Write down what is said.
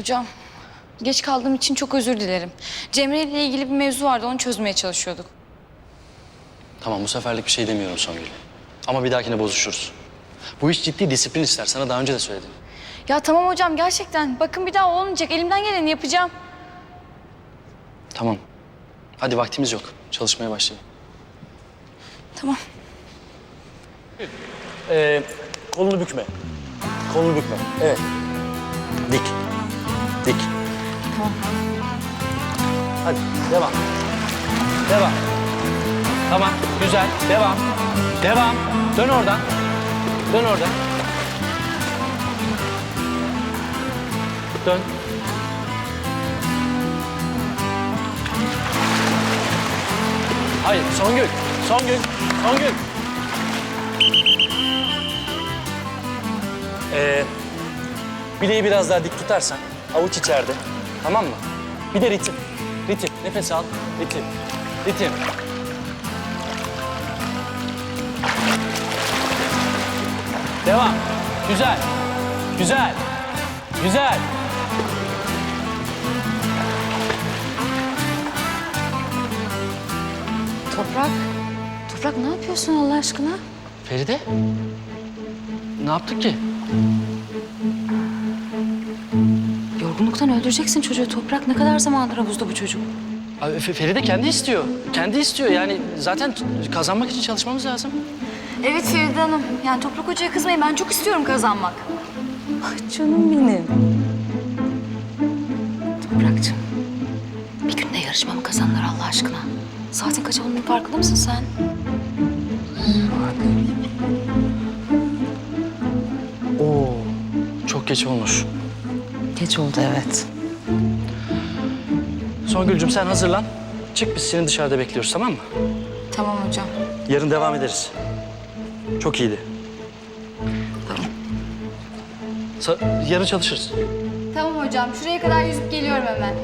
Hocam, geç kaldığım için çok özür dilerim. Cemre ile ilgili bir mevzu vardı, onu çözmeye çalışıyorduk. Tamam bu seferlik bir şey demiyorum Songül. Ama bir dahakine bozuşuruz. Bu iş ciddi disiplin ister. Sana daha önce de söyledim. Ya tamam hocam, gerçekten. Bakın bir daha olmayacak. Elimden geleni yapacağım. Tamam. Hadi vaktimiz yok. Çalışmaya başlayalım. Tamam. Ee, kolunu bükme. Kolunu bükme. Evet. Dik. Hadi devam. Devam. Tamam güzel. Devam. Devam. Dön oradan. Dön oradan. Dön. Hayır Songül. Songül. Songül. Ee, bileği biraz daha dik tutarsan avuç içeride. Tamam mı? Bir de ritim. Ritim. Nefes al. Ritim. Ritim. Devam. Güzel. Güzel. Güzel. Toprak. Toprak ne yapıyorsun Allah aşkına? Feride. Ne yaptık ki? Yorgunluktan öldüreceksin çocuğu Toprak. Ne kadar zamandır havuzda bu çocuk? Abi, Fe- Feride kendi istiyor. Kendi istiyor. Yani zaten kazanmak için çalışmamız lazım. Evet Feride Hanım. Yani Toprak Hoca'ya kızmayın. Ben çok istiyorum kazanmak. Ah canım benim. Toprak'cığım. Bir günde yarışma mı kazanırlar Allah aşkına? Saatin kaç olduğunun farkında mısın sen? Oo, çok geç olmuş. Geç oldu evet. Songül'cüm sen hazırlan. Çık biz seni dışarıda bekliyoruz tamam mı? Tamam hocam. Yarın devam ederiz. Çok iyiydi. Tamam. Sa- yarın çalışırız. Tamam hocam. Şuraya kadar yüzüp geliyorum hemen.